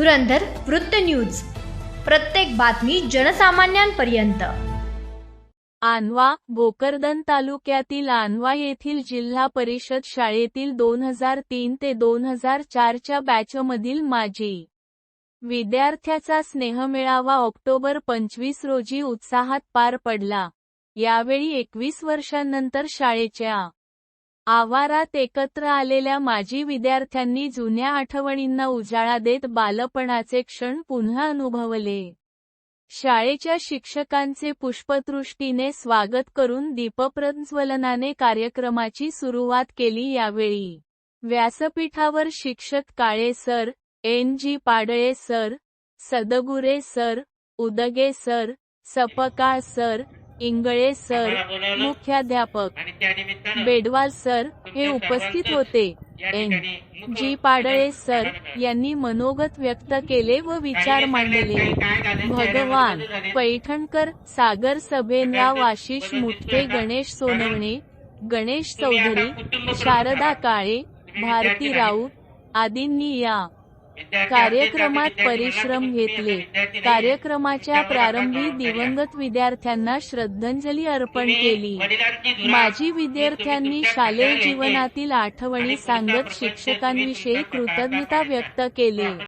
धुरंधर वृत्त न्यूज. प्रत्येक बातमी जनसामान्यांपर्यंत. आनवा भोकरदन तालुक्यातील आनवा येथील जिल्हा परिषद शाळेतील दोन हजार तीन ते दोन हजार चारच्या बॅचमधील माजी विद्यार्थ्याचा स्नेहमेळावा ऑक्टोबर पंचवीस रोजी उत्साहात पार पडला. यावेळी एकवीस वर्षांनंतर शाळेच्या आवारात एकत्र आलेल्या माजी विद्यार्थ्यांनी जुन्या आठवणींना उजाळा देत बालपणाचे क्षण पुन्हा अनुभवले. शाळेच्या शिक्षकांचे पुष्पदृष्टीने स्वागत करून दीपप्रज्वलनाने कार्यक्रमाची सुरुवात केली यावेळी. व्यासपीठावर शिक्षक Kale sir N G Padale sir Sadgure sir Udage sir Sapkal sir Ingale sir मुख्याध्यापक. बेडवाल सर हे उपस्थित होते. एन. जी. पाडळे सर यांनी मनोगत व्यक्त केले व विचार मांडले. भगवान पैठणकर सागर सभेनराव आशिष मुठे गणेश सोनवणे गणेश चौधरी शारदा काळे भारती राऊत आदींनी या. कार्यक्रमात परिश्रम घेतले. कार्यक्रमाच्या प्रारंभी दिवंगत विद्यार्थ्यांना श्रद्धांजली अर्पण केली. माजी विद्यार्थ्यांनी शालेय जीवनातील आठवणी सांगत शिक्षकांविषयी कृतज्ञता व्यक्त केली.